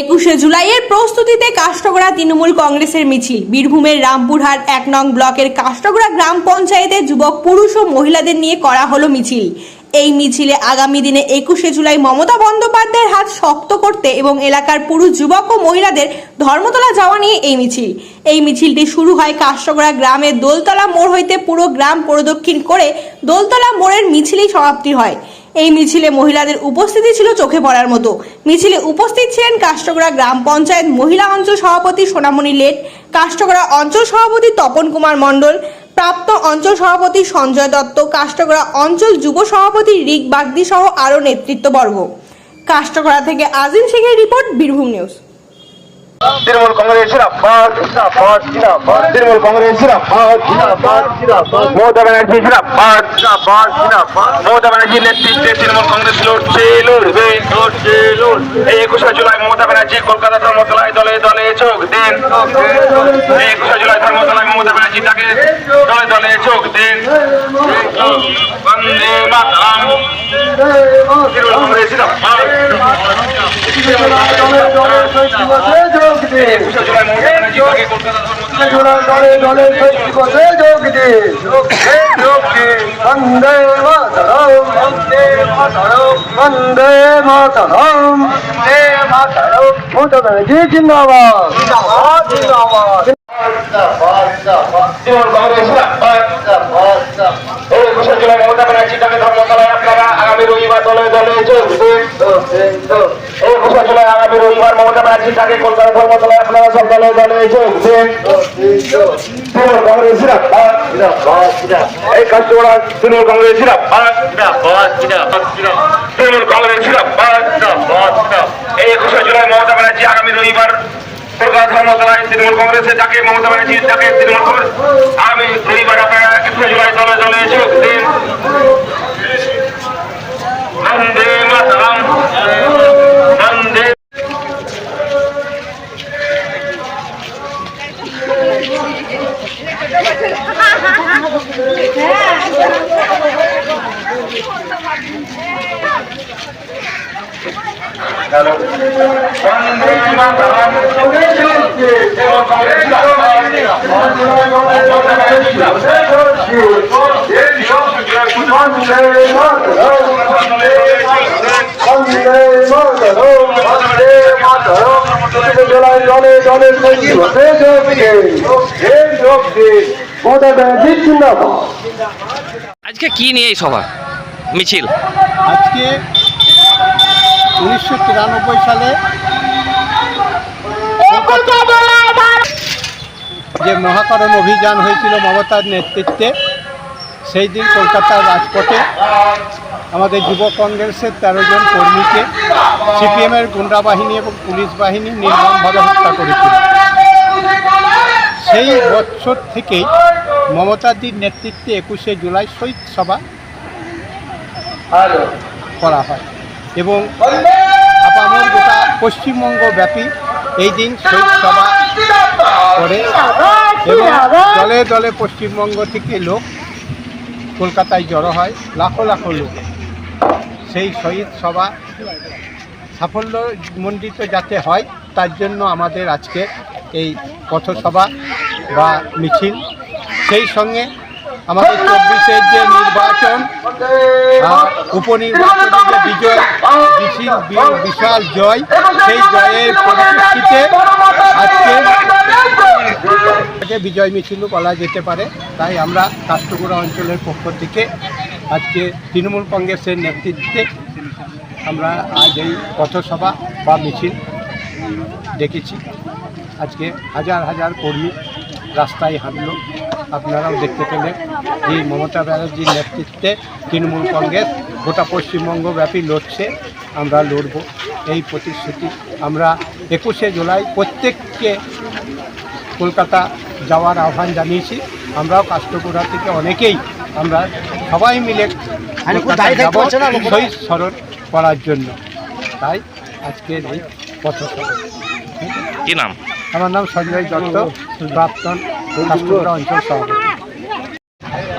একুশে জুলাইয়ের প্রস্তুতিতে কাষ্টগড়া তৃণমূল কংগ্রেসের মিছিল। বীরভূমের রামপুরহাট এক নং ব্লকের কাষ্টগড়া গ্রাম পঞ্চায়েতে যুবক, পুরুষ ও মহিলাদের নিয়ে করা হলো মিছিল। এই মিছিলে আগামী দিনে একুশে জুলাই মমতা বন্দ্যোপাধ্যায়ের হাত শক্ত করতে এবং এলাকার পুরুষ যুবক ও মহিলাদের ধর্মতলা যাওয়া নিয়ে এই মিছিল। এই মিছিলটি শুরু হয় কাষ্টগড়া গ্রামের দোলতলা মোড় হইতে পুরো গ্রাম প্রদক্ষিণ করে দোলতলা মোড়ের মিছিলেই সমাপ্তি হয়। এই মিছিলে মহিলাদের উপস্থিতি ছিল চোখে পড়ার মতো। মিছিলে উপস্থিত ছিলেন কাষ্টগড়া গ্রাম পঞ্চায়েত মহিলা অঞ্চল সভাপতি সোনামণি লেট কাষ্টগড়া অঞ্চল সভাপতি তপন কুমার মণ্ডল, প্রাপ্ত অঞ্চল সভাপতি সঞ্জয় দত্ত কাষ্টগড়া অঞ্চল যুব সভাপতি রিক বাগদি সহ আরও নেতৃত্ববর্গ। কাষ্টগড়া থেকে আজিম শেখের রিপোর্ট বীরভূম নিউজ। তৃণমূল কংগ্রেস, জিরাফাত জিরাফাত জিরাফাত। তৃণমূল কংগ্রেস, জিরাফাত জিরাফাত। জিরাফাত মমতা ব্যানার্জি, জিরাফাত জিরাফাত জিরাফাত। মমতা ব্যানার্জির নেতৃত্বে তৃণমূল কংগ্রেস লড়ছে, লড়বে লড়ছে লড়বে একুশে জুলাই মমতা ব্যানার্জি কলকাতা ধর্মতলায় দলে দলে যোগ দিন। একুশে জুলাই ধর্মতলায় মমতা ব্যানার্জি তাকে দলে দলে চোখ দিন। বন্দে মাতরম। তৃণমূল কংগ্রেস, জিরাফাত। কলকাতা ধর্মতলায় দলে দলে দিবসে যোগ দে যোগ দে যোগ দে। বন্দে মাতরম বন্দে মাতরম বন্দে মাতরম। বন্দে মাতরম। মমতা ব্যানার্জি জিন্দাবাদ। জিন্দাবাদ জিন্দাবাদ। মমতা ব্যানার্জি তাকে ধর্মতলায় আপনারা আগামী রবিবার দলে দলে যোগ দিন এই একুশে জুলাই আগামী রবিবার মমতা ব্যানার্জি তাকে কলকাতা ধর্মতলায় আপনারা সব দলে দলে যোগ দিন তৃণমূল এই কাজটা তৃণমূল কংগ্রেস জিরাফাত তৃণমূল কংগ্রেস জিরাফাত এই একুশে জুলাই মমতা ব্যানার্জি আগামী রবিবার কলকাতা ধর্মতলায় তৃণমূল কংগ্রেসে যাকে, মমতা ব্যানার্জি যাকে তৃণমূল কংগ্রেস, আগামী রবিবার আপনারা একুশে জুলাই দলে দলে যোগ দিন বন্দে মাতরম বন্দে বন্দে মাতরম তৃণমূল কংগ্রেস বন্দে মাতরম বন্দে মাতরম জেলায় দলে দলে দিবসে যোগ দে যোগ দে যোগ দে মমতা আজকে কি নিয়ে এই সভা? মিছিল। আজকে উনিশশো তিরানব্বই সালে যে মহাকরণ অভিযান হয়েছিল মমতার নেতৃত্বে, সেই দিন কলকাতার রাজপথে আমাদের যুব কংগ্রেসের তেরো জন কর্মীকে সিপিএমের গুন্ডা বাহিনী এবং পুলিশ বাহিনী নির্মমভাবে হত্যা করেছিল। সেই বছর থেকেই মমতাদির নেতৃত্বে একুশে জুলাই শহীদ সভা করা হয়। এবং আপামর গোটা পশ্চিমবঙ্গ ব্যাপী এই দিন শহীদ সভা করে এবং দলে দলে পশ্চিমবঙ্গ থেকে লোক কলকাতায় জড়ো হয়, লাখো লাখো লোক। সেই শহীদ সভা সাফল্য মণ্ডিত যাতে হয়, তার জন্য আমাদের আজকে এই পথসভা বা মিছিল। সেই সঙ্গে আমাদের চব্বিশের যে নির্বাচন আর উপনির্বাচনে যে বিজয় বিশাল জয়, সেই জয়ের পরিপ্রেক্ষিতে আজকে বিজয় মিছিলও বলা যেতে পারে। তাই আমরা কাষ্টগুড়া অঞ্চলের পক্ষ থেকে আজকে তৃণমূল কংগ্রেসের নেতৃত্বে আমরা আজ এই পথসভা বা মিছিল ডেকেছি। আজকে হাজার হাজার কর্মী রাস্তায় হাঁটল। আপনারাও দেখতে পেলেন যে মমতা ব্যানার্জির নেতৃত্বে তৃণমূল কংগ্রেস গোটা পশ্চিমবঙ্গ ব্যাপী লড়ছে। আমরা লড়ব। এই প্রতিশ্রুতি আমরা একুশে জুলাই প্রত্যেককে কলকাতা যাওয়ার আহ্বান জানিয়েছি। আমরাও কাষ্টপুরা থেকে অনেকেই আমরা সবাই মিলে যাব শহীদ স্মরণ করার জন্য। তাই আজকের এই পথসভা। কি নাম? আমার নাম সঞ্জয় দত্ত প্রাক্তন কাষ্টপুরা অঞ্চল সভাপতি।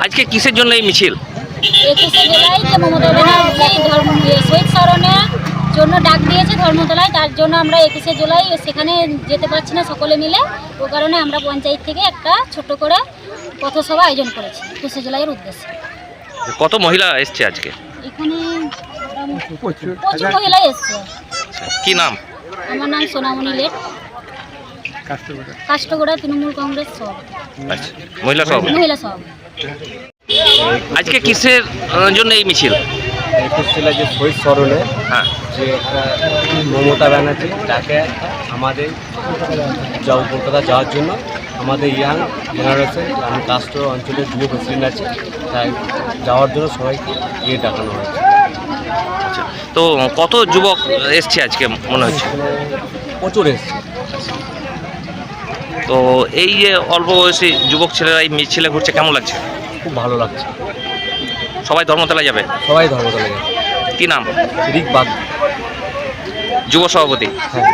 আজকে কিসের জন্য এই মিছিল? একুশে জুলাই যে মমতা ব্যানার্জি ধর্ম শহীদ স্মরণে জন্য ডাক দিয়েছে ধর্মতলায় তার জন্য আমরা একুশে জুলাই সেখানে যেতে পারছি না সকলে মিলে। ও কারণে আমরা পঞ্চায়েত থেকে একটা ছোট করে পথসভা আয়োজন করেছি একুশে জুলাইয়ের উদ্দেশ্যে। কত মহিলা এসছে আজকে? এখানে প্রচুর। মহিলাই এসছে। আচ্ছা, কি নাম? আমার নাম সোনামণি লেট। কাষ্টগোড়া তৃণমূল কংগ্রেস সব আচ্ছা মহিলা সব মহিলা সব আজকে কিসের জন্য এই মিছিল? একুশ জেলায় যে শহীদ স্মরণে হ্যাঁ। যে মমতা ব্যানার্জি তাকে আমাদের যাও কলকাতা যাওয়ার জন্য আমাদের ইয়াং জেনারেশন আমি কাস্ট অঞ্চলের যুব প্রেসিডেন্ট আছে তাই যাওয়ার জন্য সবাইকে ইয়ে ডাকানো হয়েছে। আচ্ছা তো কত যুবক এসছে আজকে মনে হচ্ছে? প্রচুর এসছে। তো এই যে অল্প বয়সী যুবক ছেলেরা এই মিছিলে ঘুরছে কেমন লাগছে? খুব ভালো লাগছে। সবাই ধর্মতলায় যাবে? সবাই ধর্মতলা যাবে। কি নাম? ঋক বাদ যুব সভাপতি? হ্যাঁ।